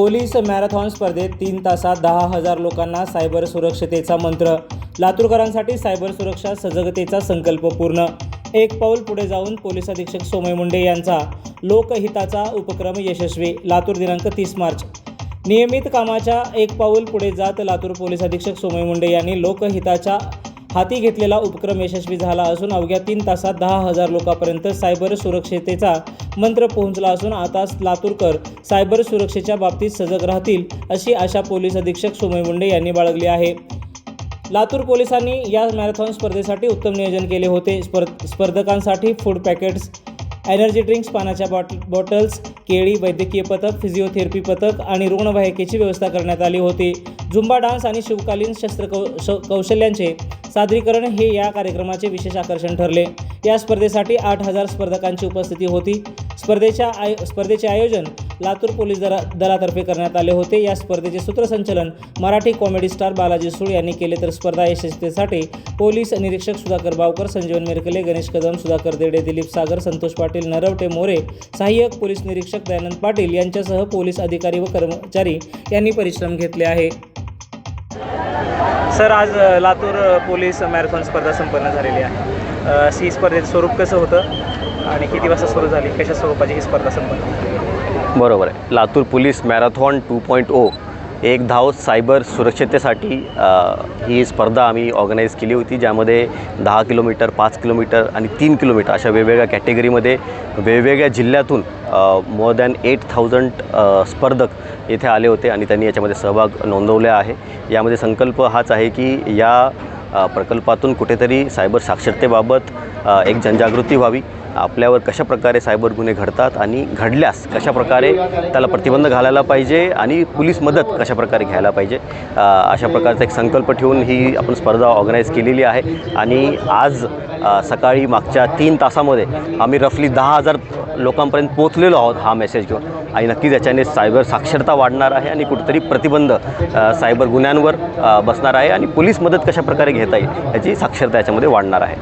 Police marathon स्पर्धेत तीन तासात दहा हजार लोकांना सायबर सुरक्षतेचा मंत्र. लातूरकरांसाठी सायबर सुरक्षा सजगतेचा संकल्प पूर्ण. एक पाऊल पुढे जाऊन पोलीस अधीक्षक सोमय मुंडे यांचा लोकहिताचा उपक्रम यशस्वी. लातूर दिनांक तीस मार्च. नियमित कामाच्या एक पाऊल पुढे जात लातूर पोलीस अधीक्षक सोमय मुंडे यांनी लोकहिताच्या हाती घेतलेला उपक्रम यशस्वी झाला असून अवघ्या तीन तासात दहा हजार लोकांपर्यंत सायबर सुरक्षतेचा मंत्र पोहोचला असून आता लातूरकर सायबर सुरक्षेच्या बाबतीत सजग राहतील अशी आशा पोलीस अधीक्षक सोमय मुंडे यांनी बाळगली आहे. लातूर पोलिसांनी या मॅरेथॉन स्पर्धेसाठी उत्तम नियोजन केले होते. स्पर्ध स्पर्धकांसाठी फूड पॅकेट्स एनर्जी ड्रिंक्स पाण्याच्या बॉट बॉटल्स केळी वैद्यकीय पथक फिजिओथेरपी पथक आणि रुग्णवाहिकेची व्यवस्था करण्यात आली होती. झुंबा डान्स आणि शिवकालीन शस्त्रकौ श कौशल्यांचे सादरीकरण हे या कार्यक्रमाचे विशेष आकर्षण ठरले. या स्पर्धेसाठी आठ हजार स्पर्धकांची उपस्थिती होती. स्पर्धेच्या आय स्पर्धेचे आयोजन लातूर पोलीस दला दलातर्फे करण्यात आले होते. या स्पर्धेचे सूत्रसंचलन मराठी कॉमेडी स्टार बालाजी सूळ यांनी केले तर स्पर्धा यशस्वीतेसाठी पोलीस निरीक्षक सुधाकर बावकर संजीवन मिरकले गणेश कदम सुधाकर देडे दिलीप सागर संतोष पाटील नरवटे मोरे सहाय्यक पोलीस निरीक्षक दयानंद पाटील यांच्यासह पोलीस अधिकारी व कर्मचारी यांनी परिश्रम घेतले आहे. सर आज लातूर पोलीस मॅरेथॉन स्पर्धा संपन्न झालेली आहे. सी स्पर्धेचं स्वरूप कसं होतं? आणि किती वाजता सुरू झाली? कशा स्वरूपाची ही स्पर्धा संपन्न बरोबर आहे. Latur police marathon two point O एक धाव सायबर सुरक्षतेसाठी ही स्पर्धा आम्ही ऑर्गनाईज केली होती ज्यामध्ये दहा किलोमीटर पाच किलोमीटर आणि तीन किलोमीटर अशा वेगवेगळ्या कॅटेगरीमध्ये वेगवेगळ्या जिल्ह्यातून मोर दॅन एट थाउजंड स्पर्धक येथे आले होते आणि त्यांनी याच्यामध्ये सहभाग नोंदवला आहे. यामध्ये संकल्प हाच आहे की या प्रकल्पातून कुठेतरी सायबर साक्षरतेबाबत एक जनजागृती व्हावी. आपल्यावर कशा प्रकारे सायबर गुन्हे घडतात आणि घडल्यास कशा प्रकारे त्याला प्रतिबंध घालायला पाहिजे आणि पोलीस मदत कशाप्रकारे घ्यायला पाहिजे अशा प्रकारचा एक संकल्प ठेवून ही आपण स्पर्धा ऑर्गनाईज केलेली आहे. आणि आज सकाळी मागच्या तीन तासामध्ये आम्ही रफली दहा हजार लोकांपर्यंत पोचलेलो आहोत हा मेसेज घेऊन. आणि नक्कीच याच्याने सायबर साक्षरता वाढणार आहे आणि कुठेतरी प्रतिबंध सायबर गुन्ह्यांवर बसणार आहे आणि पोलीस मदत कशाप्रकारे घेता येईल याची साक्षरता याच्यामध्ये वाढणार आहे.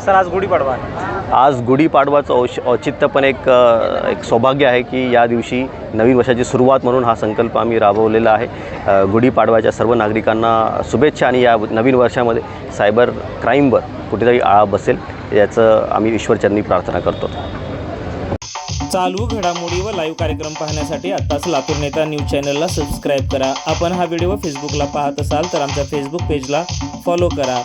सर आज गुढीपाडवा आज गुढीपाडवाचं औश औचित्य पण एक एक सौभाग्य आहे की या दिवशी नवीन वर्षाची सुरुवात म्हणून हा संकल्प आम्ही राबवलेला आहे. गुढीपाडव्याच्या सर्व नागरिकांना शुभेच्छा आणि या नवीन वर्षामध्ये सायबर क्राईमवर कुठेतरी आळा बसेल याचं आम्ही ईश्वरचरणी प्रार्थना करतो. चालू घडामोडी व लाईव्ह कार्यक्रम पाहण्यासाठी आत्ताच लातूर नेता न्यूज चॅनलला सबस्क्राईब करा. आपण हा व्हिडिओ फेसबुकला पाहत असाल तर आमच्या फेसबुक पेजला फॉलो करा.